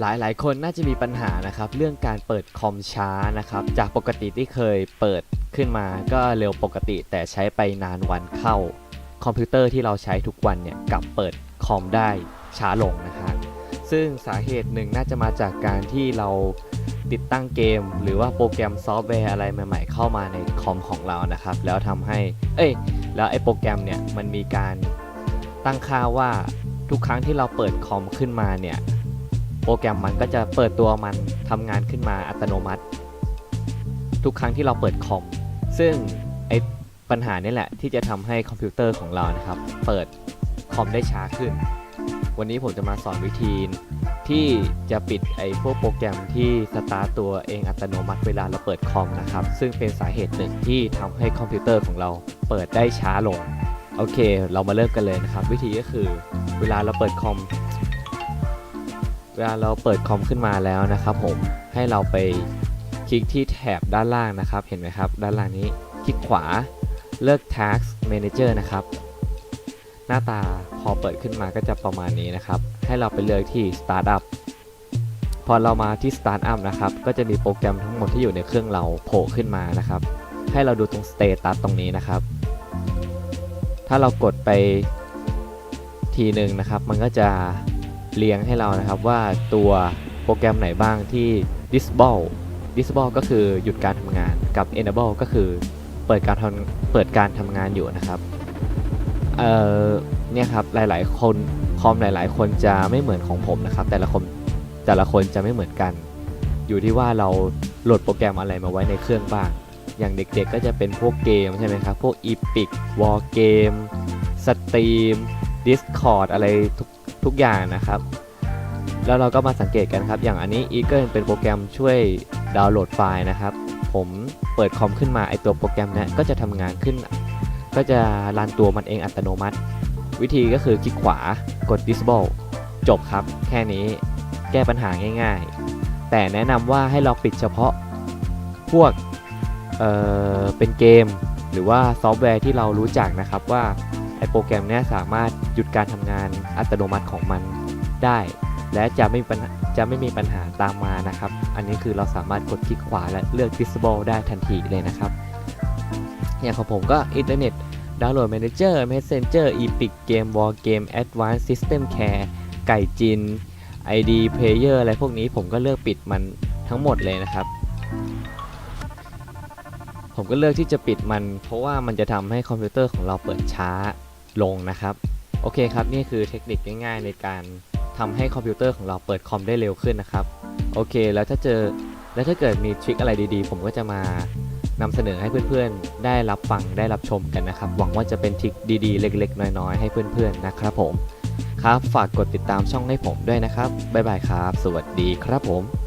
หลายหลายๆคนน่าจะมีปัญหานะครับ เรื่องการเปิดคอมช้านะครับ จากปกติที่เคยเปิดขึ้นมาก็เร็วปกติแต่ใช้ไปนานวันเข้า คอมพิวเตอร์ที่เราใช้ทุกวันเนี่ยกลับเปิดคอมได้ช้าลงนะฮะซึ่งสาเหตุหนึ่งน่าจะมาจากการที่เรา ติดตั้งเกม หรือว่าโปรแกรมซอฟต์แวร์อะไรใหม่ ๆ เข้ามาในคอมของเรานะครับ แล้วทำให้ เอ้ย แล้วไอ้โปรแกรมเนี่ยมันมีการตั้งค่าว่าทุกครั้งที่เราเปิดคอมขึ้นมาเนี่ยโปรแกรมมันก็จะเปิดตัวมันทำงานขึ้นมาอัตโนมัติ ทุกครั้งที่เราเปิดคอม ซึ่งไอปัญหานี่แหละที่จะทำให้คอมพิวเตอร์ของเรานะครับ เปิดคอมได้ช้าขึ้น วันนี้ผมจะมาสอนวิธี ที่จะปิดไอ้พวกโปรแกรมที่สตาร์ตตัวเองอัตโนมัติเวลาเราเปิดคอมนะครับ ซึ่งเป็นสาเหตุหนึ่งที่ทำให้คอมพิวเตอร์ของเราเปิดได้ช้าลง โอเค เรามาเริ่มกันเลยนะครับ วิธีก็คือเวลาเราเปิดคอม เวลาเราเปิดคอมขึ้นมาแล้วนะครับ ผมให้เราไปคลิกที่แถบด้านล่างนะครับ เห็นไหมครับ ด้านล่างนี้คลิกขวาเลือก Task Manager นะครับ หน้าตาพอเปิดขึ้นมาก็จะประมาณนี้นะครับ ให้เราไปเลือกที่ Startup พอเรามาที่ Startup นะครับ ก็จะมีโปรแกรมทั้งหมดที่อยู่ในเครื่องเราโผล่ขึ้นมานะครับ ให้เราดูตรง Status ตรงนี้นะครับ ถ้าเรากดไปทีหนึ่งนะครับ มันก็จะเรียงให้เรานะครับว่าตัวโปรแกรมไหนบ้างที่ disable disable ก็คือหยุดการทำงานกับ enable ก็คือเปิดการทำเปิดการทำงานอยู่นะครับ เอ่อ เนี่ยครับหลาย ๆ คนคอมหลาย ๆ คนจะไม่เหมือนของผมนะครับ แต่ละคนแต่ละคนจะไม่เหมือนกัน อยู่ที่ว่าเราโหลดโปรแกรมอะไรมาไว้ในเครื่องบ้าง อย่างเด็ก ๆ ก็จะเป็นพวกเกมใช่ไหมครับพวก Epic War Game Steam Discord อะไรทุกทุกอย่างนะครับ แล้วเราก็มาสังเกตกันครับ อย่างอันนี้ Eagle เป็นโปรแกรมช่วยดาวน์โหลดไฟล์นะครับ ผมเปิดคอมขึ้นมาไอตัวโปรแกรมนี้ก็จะทำงานขึ้น ก็จะรันตัวมันเองอัตโนมัติ วิธีก็คือคลิกขวากด disable จบครับ แค่นี้แก้ปัญหาง่ายๆ แต่แนะนำว่าให้เราปิดเฉพาะพวกเเป็นเกม หรือว่าซอฟต์แวร์ที่เรารู้จักนะครับว่าไอโปรแกรมนี้สามารถหยุดการทำงานอัตโนมัติของมันได้ และจะไม่มีปัญหาจะไม่มีปัญหาตามมานะครับ อันนี้คือเราสามารถกดคลิกขวาและเลือก disable ได้ทันทีเลยนะครับ อย่างของผมก็อินเทอร์เน็ต ดาวน์โหลด Manager Messenger Epic Game War Game Advanced System Care ไก่จิน ID Player อะไรพวกนี้ผมก็เลือกปิดมันทั้งหมดเลยนะครับ ผมก็เลือกที่จะปิดมัน เพราะว่ามันจะทำให้คอมพิวเตอร์ของเราเปิดช้าลงนะครับ โอเคครับนี่คือเทคนิคง่ายๆในการทำให้คอมพิวเตอร์ของเราเปิดคอมได้เร็วขึ้นนะครับ โอเคแล้วถ้าเจอแล้วถ้าเกิดมีทริคอะไรดีๆ ผมก็จะมา นำเสนอให้เพื่อนๆ ได้รับฟังได้รับชมกันนะครับ หวังว่าจะเป็นทริคดีๆ เล็กๆ น้อยๆ ให้เพื่อนๆ นะครับผม ครับ ฝากกดติดตามช่องให้ผมด้วยนะครับ บ๊ายบายครับ สวัสดีครับผม